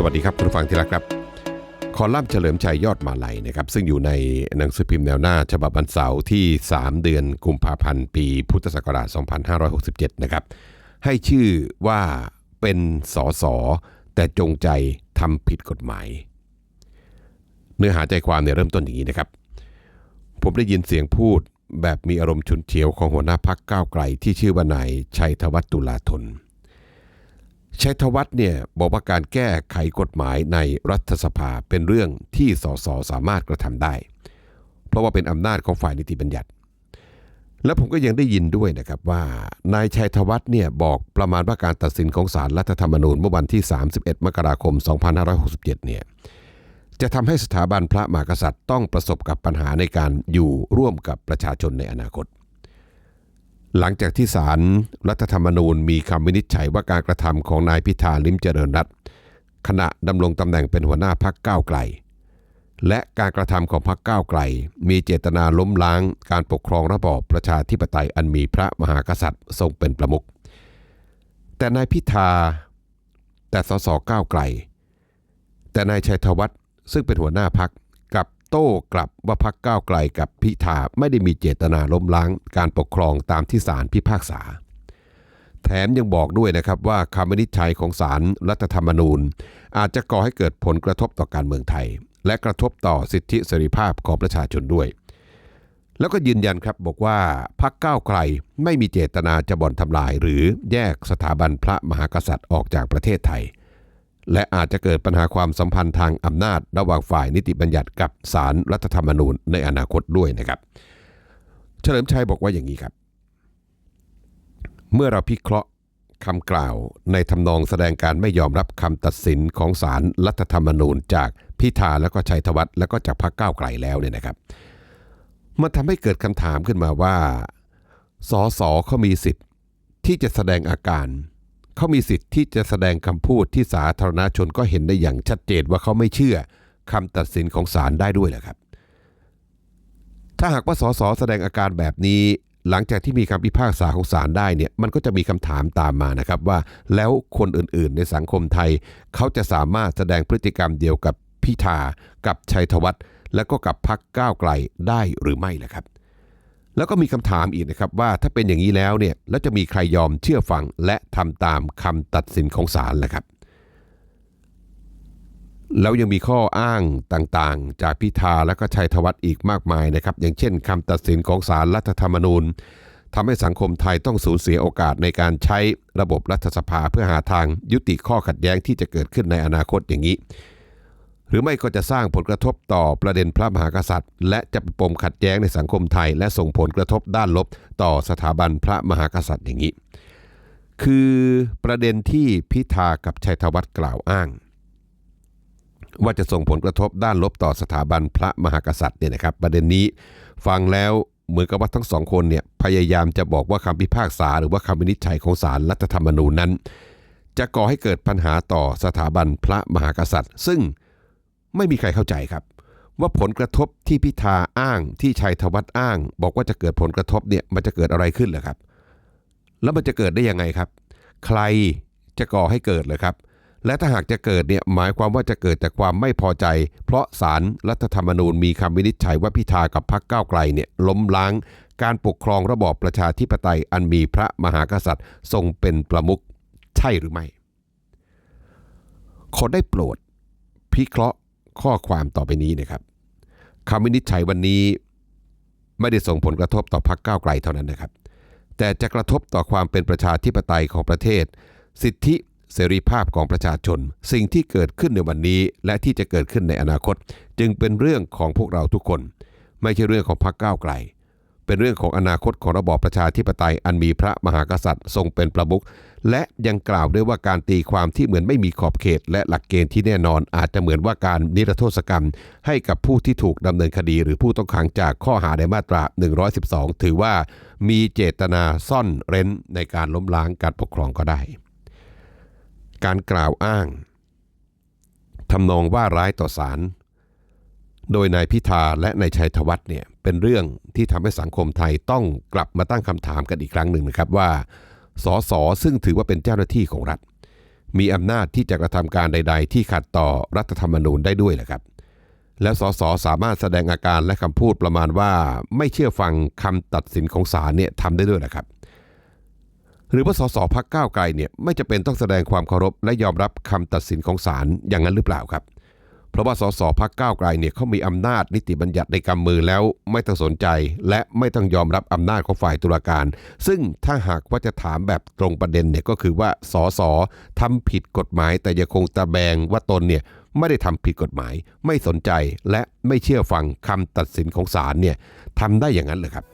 สวัสดีครับคุณผู้ฟังที่รักครับ คอลัมน์เฉลิมชัยยอดมาลัยนะครับ ซึ่งอยู่ในหนังสือพิมพ์แนวหน้า ฉบับวันเสาร์ที่ 3 เดือนกุมภาพันธ์ ปีพุทธศักราช 2567 นะครับ ให้ชื่อว่าเป็นสอสอแต่จงใจทำผิดกฎหมาย เนื้อหาใจความเนี่ยเริ่มต้นอย่างนี้นะครับ ผมได้ยินเสียงพูดแบบมีอารมณ์ฉุนเฉียวของหัวหน้าพักก้าวไกล ที่ชื่อว่านายชัยธวัฒน์ตุลาธน ชัยธวัฒน์เนี่ยบอกว่าการแก้ไขกฎหมายในรัฐสภาเป็นเรื่องที่สสสามารถกระทำได้ เพราะว่าเป็นอำนาจของฝ่ายนิติบัญญัติ และผมก็ยังได้ยินด้วยนะครับว่านายชัยธวัฒน์เนี่ยบอกประมาณว่าการตัดสินของศาลรัฐธรรมนูญเมื่อวันที่ 31 มกราคม 2567 เนี่ยจะทำให้สถาบันพระมหากษัตริย์ต้องประสบกับปัญหาในการอยู่ร่วมกับประชาชนในอนาคต หลังจากที่ศาลรัฐธรรมนูญมีคำวินิจฉัยว่าการกระทำของนายพิธาลิมเจริญรัตน์ขณะดำรงตำแหน่งเป็นหัวหน้าพักก้าวไกล และการกระทำของพรรคก้าวไกล มีเจตนาล้มล้างการปกครองระบอบประชาธิปไตยอันมีพระมหากษัตริย์ทรงเป็นประมุขแต่นายพิธา แต่สสก้าวไกล แต่นายชัยธวัฒน์ซึ่งเป็นหัวหน้าพัก โต้กลับว่าพักก้าวไกลกับพิธาไม่ได้มีเจตนาล้มล้างการปกครองตามที่ศาลพิพากษา แถมยังบอกด้วยนะครับว่าคำวินิจฉัยของศาลรัฐธรรมนูญ อาจจะก่อให้เกิดผลกระทบต่อการเมืองไทย และกระทบต่อสิทธิเสรีภาพของประชาชนด้วย แล้วก็ยืนยันครับบอกว่าพักก้าวไกลไม่มีเจตนาจะบ่อนทำลาย หรือแยกสถาบันพระมหากษัตริย์ออกจากประเทศไทย และอาจจะเกิดปัญหาความสัมพันธ์ทางอำนาจ ระหว่างฝ่ายนิติบัญญัติกับศารรัฐธรรมนูญในอนาคตด้วยนะครับ เฉลิมชัยบอกว่าอย่างนี้ครับ เมื่อเราพิเคราะห์คำกล่าวในทำนองแสดงการไม่ยอมรับคำตัดสินของศารรัฐธรรมนูญ จากพิธาแล้วก็ชัยธวัฒน์แล้วก็จากพรรคก้าวไกลแล้วเนี่ยนะครับ มันทำให้เกิดคำถามขึ้นมาว่าสสเขามีสิทธิ์ที่จะแสดงอาการ เขามีสิทธิ์ที่จะแสดงคำพูดที่สาธารณชนก็เห็นได้อย่างชัดเจนว่าเขาไม่เชื่อคำตัดสินของศาลได้ด้วยแหละครับ ถ้าหากว่าสสแสดงอาการแบบนี้ หลังจากที่มีคำพิพากษาของศาลได้เนี่ยมันก็จะมีคำถามตามมานะครับว่าแล้วคนอื่นๆ ในสังคมไทย เขาจะสามารถแสดงพฤติกรรมเดียวกับพิธากับชัยธวัฒน์และก็กับพักก้าวไกลได้หรือไม่ล่ะครับ แล้วก็มีคำถามอีกนะครับว่าถ้าเป็นอย่างนี้แล้วเนี่ยแล้วจะมีใครยอมเชื่อฟังและทำตามคำตัดสินของศาลล่ะครับ แล้วยังมีข้ออ้างต่างๆ จากพิธาและก็ชัยธวัฒน์อีกมากมายนะครับ อย่างเช่นคำตัดสินของศาลรัฐธรรมนูญทำให้สังคมไทยต้องสูญเสียโอกาสในการใช้ระบบรัฐสภาเพื่อหาทางยุติข้อขัดแย้งที่จะเกิดขึ้นในอนาคตอย่างนี้ หรือไม่ก็จะสร้างผลกระทบต่อประเด็นพระมหากษัตริย์ และจะเป็นปมขัดแย้งในสังคมไทย และส่งผลกระทบด้านลบต่อสถาบันพระมหากษัตริย์อย่างนี้ คือประเด็นที่พิธากับชัยธวัฒน์กล่าวอ้าง ว่าจะส่งผลกระทบด้านลบต่อสถาบันพระมหากษัตริย์เนี่ยนะครับ ประเด็นนี้ฟังแล้วเหมือนกับว่าทั้งสองคนเนี่ยพยายามจะบอกว่าคำพิพากษา หรือว่าคำวินิจฉัยของศาลรัฐธรรมนูญนั้น จะก่อให้เกิดปัญหาต่อสถาบันพระมหากษัตริย์ ซึ่ง ไม่มีใครเข้าใจครับ ว่าผลกระทบที่พิธาอ้างที่ชัยธวัฒน์อ้าง บอกว่าจะเกิดผลกระทบเนี่ยมันจะเกิดอะไรขึ้นเหรอครับ แล้วมันจะเกิดได้ยังไงครับ ใครจะก่อให้เกิดเลยครับ และถ้าหากจะเกิดเนี่ยหมายความว่าจะเกิดจากความไม่พอใจ เพราะศารรัฐธรรมนูญมีคำวินิจฉัยว่าพิธากับพรรคก้าวไกลเนี่ยล้มล้าง การปกครองระบอบประชาธิปไตยอันมีพระมหากษัตริย์ ทรงเป็นประมุขใช่หรือไม่ขอได้โปรดพิเคราะห์ ข้อความต่อไปนี้นะครับคำวินิจฉัยวันนี้ไม่ได้ส่งผลกระทบต่อพรรคก้าวไกลเท่านั้นนะครับ แต่จะกระทบต่อความเป็นประชาธิปไตยของประเทศ สิทธิเสรีภาพของประชาชน สิ่งที่เกิดขึ้นในวันนี้ และที่จะเกิดขึ้นในอนาคต จึงเป็นเรื่องของพวกเราทุกคน ไม่ใช่เรื่องของพรรคก้าวไกล เป็นเรื่องของอนาคตของระบอบประชาธิปไตยอันมีพระมหากษัตริย์ทรงเป็นประมุขและยังกล่าวด้วยว่าการตีความที่เหมือนไม่มีขอบเขต และหลักเกณฑ์ที่แน่นอน อาจจะเหมือนว่าการนิรโทษกรรม ให้กับผู้ที่ถูกดำเนินคดี หรือผู้ต้องขังจากข้อหาในมาตรา 112 ถือว่ามีเจตนาซ่อนเร้นในการล้มล้างการปกครองก็ได้ การกล่าวอ้างทำนองว่าร้ายต่อศาลโดยนายพิธาและนายชัยธวัฒน์เนี่ย เป็นเรื่องที่ทำให้สังคมไทยต้องกลับมาตั้งคำถามกันอีกครั้งหนึ่งนะครับว่าสสซึ่งถือว่าเป็นเจ้าหน้าที่ของรัฐ มีอำนาจที่จะกระทำการใด ๆ ที่ขัดต่อรัฐธรรมนูญได้ด้วยแหละครับ แล้วสสสามารถแสดงอาการและคำพูดประมาณว่าไม่เชื่อฟังคำตัดสินของศาลเนี่ยทำได้ด้วยนะครับ หรือว่าสสพักก้าวไกลเนี่ยไม่จะเป็นต้องแสดงความเคารพและยอมรับคำตัดสินของศาลอย่างนั้นหรือเปล่าครับ เพราะว่าสสพักก้าวไกลเนี่ยเขามีอำนาจนิติบัญญัติในกำมือแล้วไม่ต้องสนใจ และไม่ต้องยอมรับอำนาจของฝ่ายตุลาการ ซึ่งถ้าหากว่าจะถามแบบตรงประเด็นเนี่ยก็คือว่าสสทำผิดกฎหมาย แต่ยังคงตะแบงว่าตนเนี่ยไม่ได้ทำผิดกฎหมาย ไม่สนใจและไม่เชื่อฟังคำตัดสินของศาลเนี่ยทำได้อย่างนั้นเลยครับ